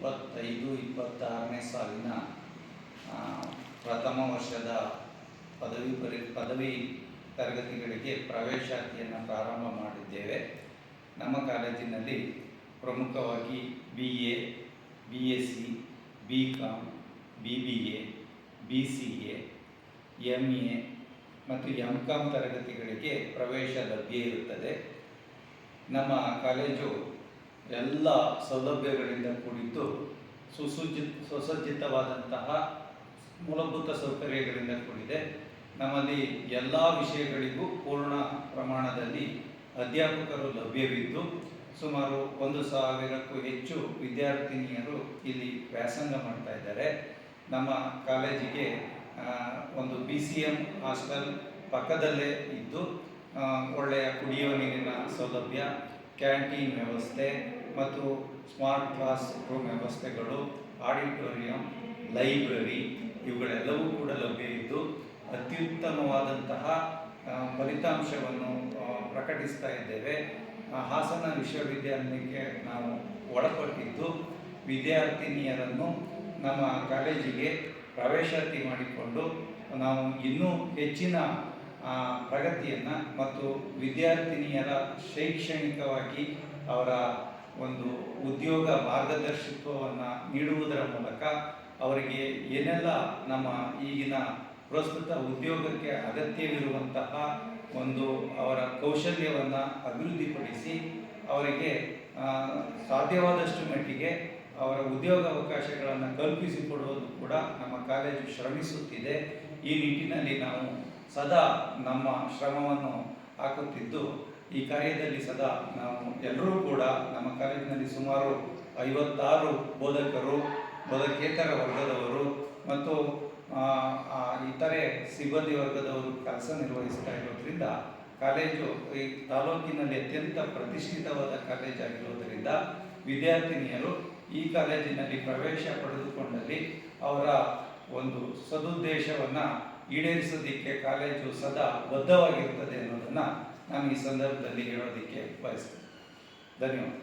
ಇಪ್ಪತ್ತೈದು, ಇಪ್ಪತ್ತಾರನೇ ಸಾಲಿನ ಪ್ರಥಮ ವರ್ಷದ ಪದವಿ ಪರಿ, ಪದವಿ ತರಗತಿಗಳಿಗೆ ಪ್ರವೇಶಾತಿಯನ್ನು ಪ್ರಾರಂಭ ಮಾಡಿದ್ದೇವೆ. ನಮ್ಮ ಕಾಲೇಜಿನಲ್ಲಿ ಪ್ರಮುಖವಾಗಿ B A B S C B com B B A B C A M A ಮತ್ತು ಎಂ ಕಾಮ್ ತರಗತಿಗಳಿಗೆ ಪ್ರವೇಶ ಲಭ್ಯ ಇರುತ್ತದೆ. ನಮ್ಮ ಕಾಲೇಜು ಎಲ್ಲ ಸೌಲಭ್ಯಗಳಿಂದ ಕೂಡಿದ್ದು ಸುಸಜ್ಜಿತ ಸುಸಜ್ಜಿತವಾದಂತಹ ಮೂಲಭೂತ ಸೌಕರ್ಯಗಳಿಂದ ಕೂಡಿದೆ. ನಮ್ಮಲ್ಲಿ ಎಲ್ಲ ವಿಷಯಗಳಿಗೂ ಪೂರ್ಣ ಪ್ರಮಾಣದಲ್ಲಿ ಅಧ್ಯಾಪಕರು ಲಭ್ಯವಿದ್ದು, ಸುಮಾರು ಒಂದು ಸಾವಿರಕ್ಕೂ ಹೆಚ್ಚು ವಿದ್ಯಾರ್ಥಿನಿಯರು ಇಲ್ಲಿ ವ್ಯಾಸಂಗ ಮಾಡ್ತಾ ಇದ್ದಾರೆ. ನಮ್ಮ ಕಾಲೇಜಿಗೆ ಒಂದು ಬಿ ಸಿ ಎಂ ಹಾಸ್ಟೆಲ್ ಪಕ್ಕದಲ್ಲೇ ಇದ್ದು ಒಳ್ಳೆಯ ಕುಡಿಯುವ ನೀರಿನ ಸೌಲಭ್ಯ ಕ್ಯಾಂಟೀನ್ ವ್ಯವಸ್ಥೆ ಮತ್ತು ಸ್ಮಾರ್ಟ್ ಕ್ಲಾಸ್ ರೂಮ್ ವ್ಯವಸ್ಥೆಗಳು, ಆಡಿಟೋರಿಯಂ, ಲೈಬ್ರರಿ ಇವುಗಳೆಲ್ಲವೂ ಕೂಡ ಲಭ್ಯ ಇದ್ದು ಅತ್ಯುತ್ತಮವಾದಂತಹ ಫಲಿತಾಂಶವನ್ನು ಪ್ರಕಟಿಸ್ತಾ ಇದ್ದೇವೆ. ಹಾಸನ ವಿಶ್ವವಿದ್ಯಾಲಯಕ್ಕೆ ನಾವು ಒಳಪಟ್ಟಿದ್ದು ವಿದ್ಯಾರ್ಥಿನಿಯರನ್ನು ನಮ್ಮ ಕಾಲೇಜಿಗೆ ಪ್ರವೇಶಾತಿ ಮಾಡಿಕೊಂಡು ನಾವು ಇನ್ನೂ ಹೆಚ್ಚಿನ ಪ್ರಗತಿಯನ್ನು ಮತ್ತು ವಿದ್ಯಾರ್ಥಿನಿಯರ ಶೈಕ್ಷಣಿಕವಾಗಿ ಅವರ ಒಂದು ಉದ್ಯೋಗ ಮಾರ್ಗದರ್ಶಿತ್ವವನ್ನು ನೀಡುವುದರ ಮೂಲಕ ಅವರಿಗೆ ಏನೆಲ್ಲ ನಮ್ಮ ಈಗಿನ ಪ್ರಸ್ತುತ ಉದ್ಯೋಗಕ್ಕೆ ಅಗತ್ಯವಿರುವಂತಹ ಒಂದು ಅವರ ಕೌಶಲ್ಯವನ್ನು ಅಭಿವೃದ್ಧಿಪಡಿಸಿ ಅವರಿಗೆ ಸಾಧ್ಯವಾದಷ್ಟು ಮಟ್ಟಿಗೆ ಅವರ ಉದ್ಯೋಗ ಅವಕಾಶಗಳನ್ನು ಕಲ್ಪಿಸಿಕೊಡುವುದು ಕೂಡ ನಮ್ಮ ಕಾಲೇಜು ಶ್ರಮಿಸುತ್ತಿದೆ. ಈ ನಿಟ್ಟಿನಲ್ಲಿ ನಾವು ಸದಾ ನಮ್ಮ ಶ್ರಮವನ್ನು ಹಾಕುತ್ತಿದ್ದು, ಈ ಕಾರ್ಯದಲ್ಲಿ ಸದಾ ನಾವು ಎಲ್ಲರೂ ಕೂಡ ನಮ್ಮ ಕಾಲೇಜಿನಲ್ಲಿ ಸುಮಾರು ಐವತ್ತಾರು ಬೋಧಕರು, ಬೋಧಕೇತರ ವರ್ಗದವರು ಮತ್ತು ಇತರೆ ಸಿಬ್ಬಂದಿ ವರ್ಗದವರು ಕೆಲಸ ನಿರ್ವಹಿಸ್ತಾ ಇರೋದ್ರಿಂದ ಕಾಲೇಜು ಈ ತಾಲೂಕಿನಲ್ಲಿ ಅತ್ಯಂತ ಪ್ರತಿಷ್ಠಿತವಾದ ಕಾಲೇಜ್ ಆಗಿರೋದರಿಂದ ವಿದ್ಯಾರ್ಥಿನಿಯರು ಈ ಕಾಲೇಜಿನಲ್ಲಿ ಪ್ರವೇಶ ಪಡೆದುಕೊಂಡಲ್ಲಿ ಅವರ ಒಂದು ಸದುದ್ದೇಶವನ್ನು ಈಡೇರಿಸೋದಕ್ಕೆ ಕಾಲೇಜು ಸದಾ ಬದ್ಧವಾಗಿರ್ತದೆ ಅನ್ನೋದನ್ನು ನಾನು ಈ ಸಂದರ್ಭದಲ್ಲಿ ಹೇಳೋದಕ್ಕೆ ಬಯಸ್ತೇನೆ. ಧನ್ಯವಾದ.